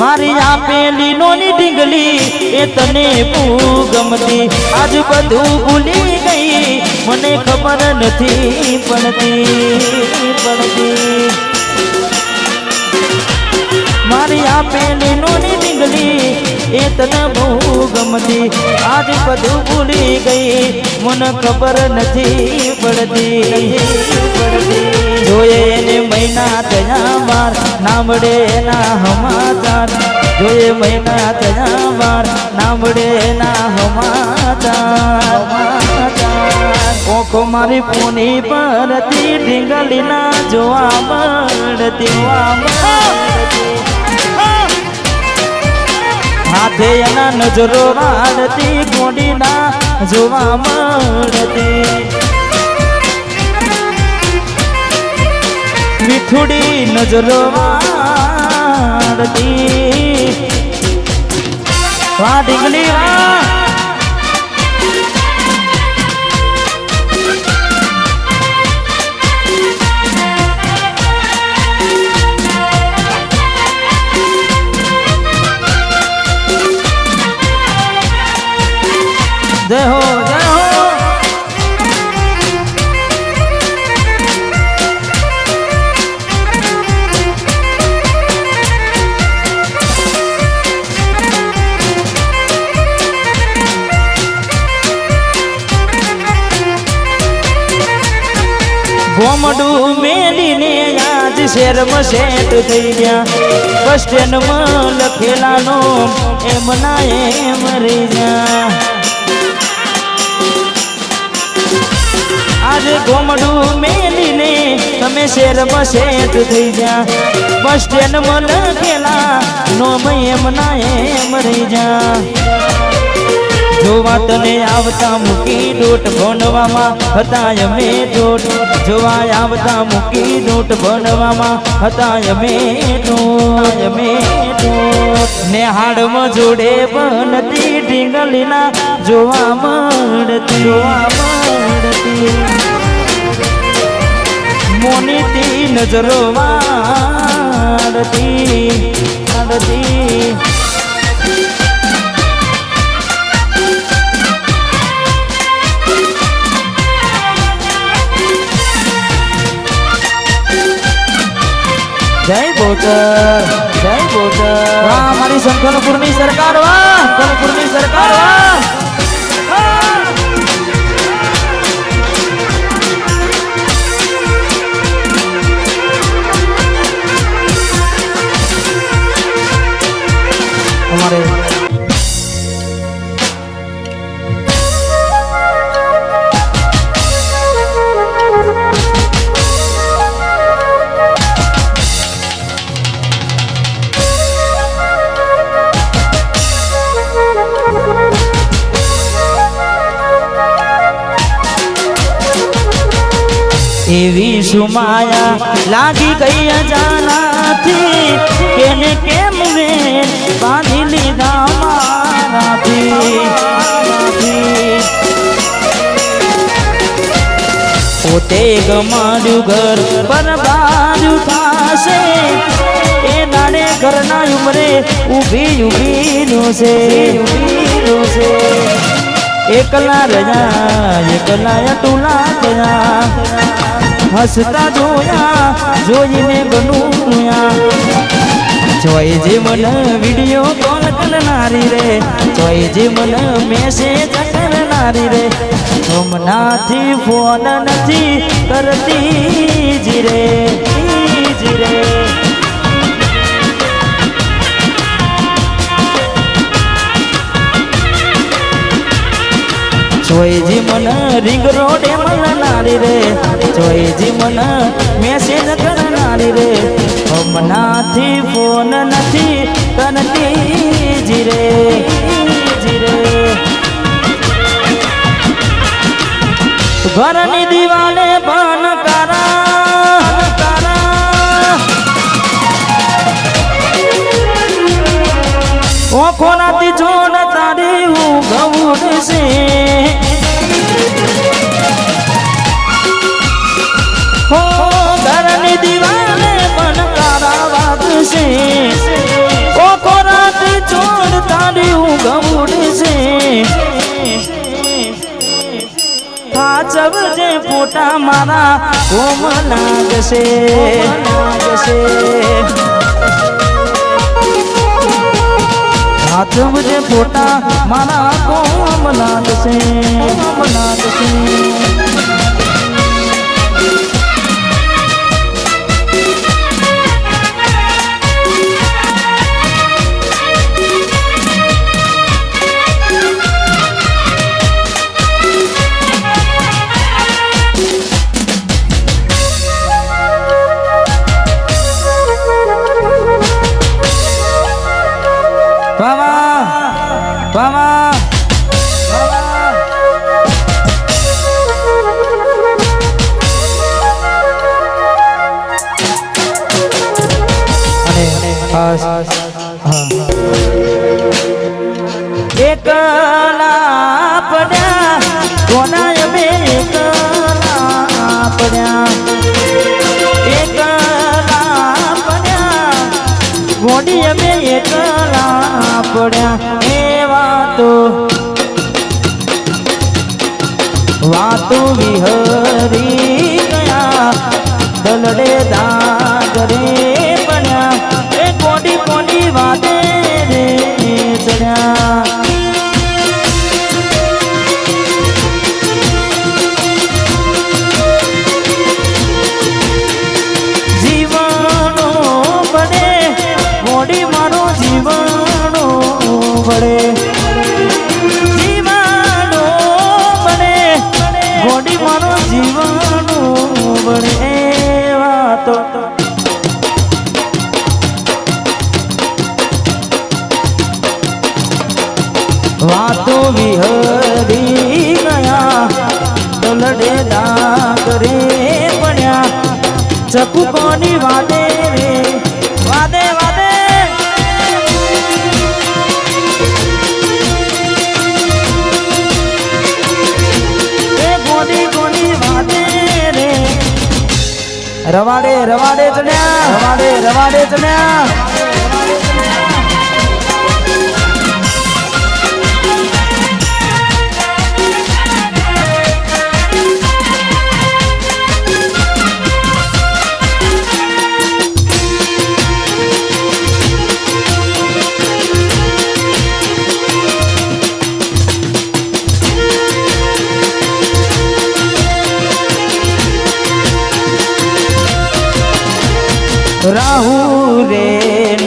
મારી આપેલી નોની ઢીંગલી એ તને બહુ ગમતી. આજ બધું ભૂલી ગઈ, મને ખબર નથી પડતી પડતી. મારી આપેલી નોની ઢીંગલી એ તને બહુ ગમતી. આજ બધું ભૂલી ગઈ, મને ખબર નથી પડતી પડતી. જોઈએ એને મહિના થયા વાર, નામડે એના હમાચાર જોઈએ મહિના થયા વાર, નામડે એના હમાચાર ઓખો મારી પૂની પરતી જોવા મળતી જોવા મળતી. હાથે એના નજરો વાળતી ગોડીના જોવા મળતી. મીઠુડી નજરો વાળતી. વાહ ઢીંગલી ગોમડું મેલીને આજ શેરમાં સેટ થઈ ગયા. બસ સ્ટેન્ડમાં લખેલાનો એમ ના એમ રહી ગયા. આજે ગોમડું મેલીને તમે શેરમાં સેટ થઈ ગયા. બસ સ્ટેન્ડમાં લખેલા નો એમ ના એમ રહી જા જોવા તને આવતા મૂકી દોટ ભણવામાં હતા અમે દોટ. જોવા આવતા મૂકી દોટ ભણવામાં હતા અમે દોટ અમે ને હાડમાં જોડે બનતી ઢીંગલીના, જોવા મળતી. મોનીતી નજરો વાળતી વાળતી. બોટર જય બોટર વાહ મારી શંખનપુરની સરકાર વાહ શંખનપુરની સરકાર વાહ. સુમાયા લાગી ગઈ અજાનાથી. કેને કેમ વે બાંધી લીધા મારાથી પોતે ગમાડ્યું ઘર બરબાદ થાશે. એ દાડે ઘરના ઉમરે ઊભી ઊભી નો છે ઊભી નો એકલા રજા એકલા ટુલા ગયા હસતા જોયા, જોઈને ગનુયા જોઈ જે મન વીડિયો કોલ કરનારી રે, જોઈ જે મન મેસેજ કરનારી રે. સોમનાથી ફોન નથી કરતી જીરે જીરે જોઈજી મન રિંગ રોડે મળનારી રે. જોઈજી મન મેસેજ કરનારી રે. હમણાંથી ફોન નથી કરતી જીરે જીરે ઘરની દિવાલે પણ કરા. કરા ઓખો નાતી જોન તારી હું ગવું છે. છે ઓ ખોરાક ફોટા મારા કોમ લાગશે લાગશે હાથમ જે ફોટા મારા કોમ લાગશે કોમ લાગશે. વાવા વાવા વાવા અને ખાસ હા એકલા પડ્યા, કોના બે એકલા પડ્યા? એકલા પડ્યા ગોડી અમે એકલા પડ્યા એ વાતો. વાતો વિહરી વાતો વિહરી ગયા દલડે ડાકરે પડ્યા. ચકુ કોની વાદે રે? વાદે વાદે. રવાડે રવાડે ચડ્યા રવાડે રવાડે ચડ્યા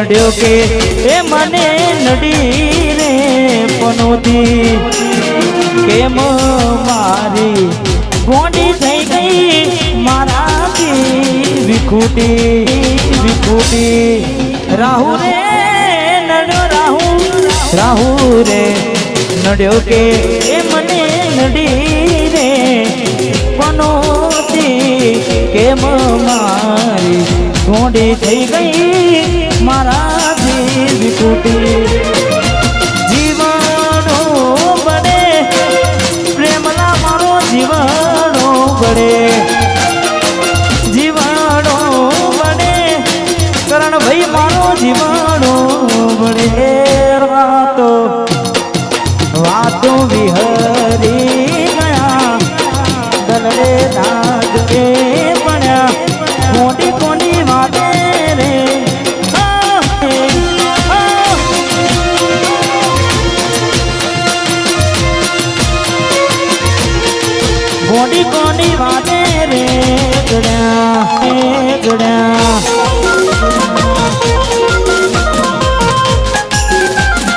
નડ્યો કે, એ મને નડી રે પનોતી. કેમ મારી ગોંડી થઈ ગઈ? મારાથી વિખૂટી વિખૂટી. રાહુ રે, નડ્યો રાહુ રાહુ રે, નડ્યો કે, એ મને નડી રે પનોતી. કેમ મારી ગોંડી થઈ ગઈ? મારાથી વિકુટી જીવનો બને, પ્રેમના મારો જીવનો બને. જીવનો બને કરણ ભાઈ મારો જીવનો બને. વાતો વાતો વિહરી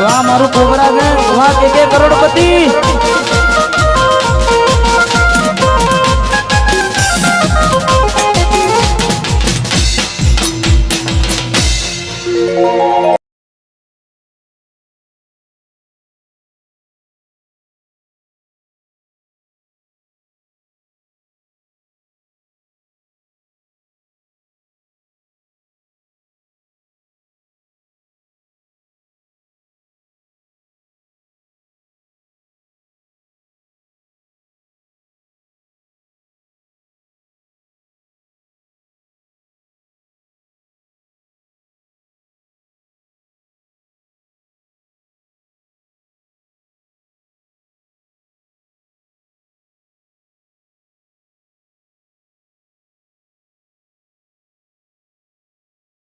વાહ મારું કોબરા વાહ કે કે કરોડપતિ.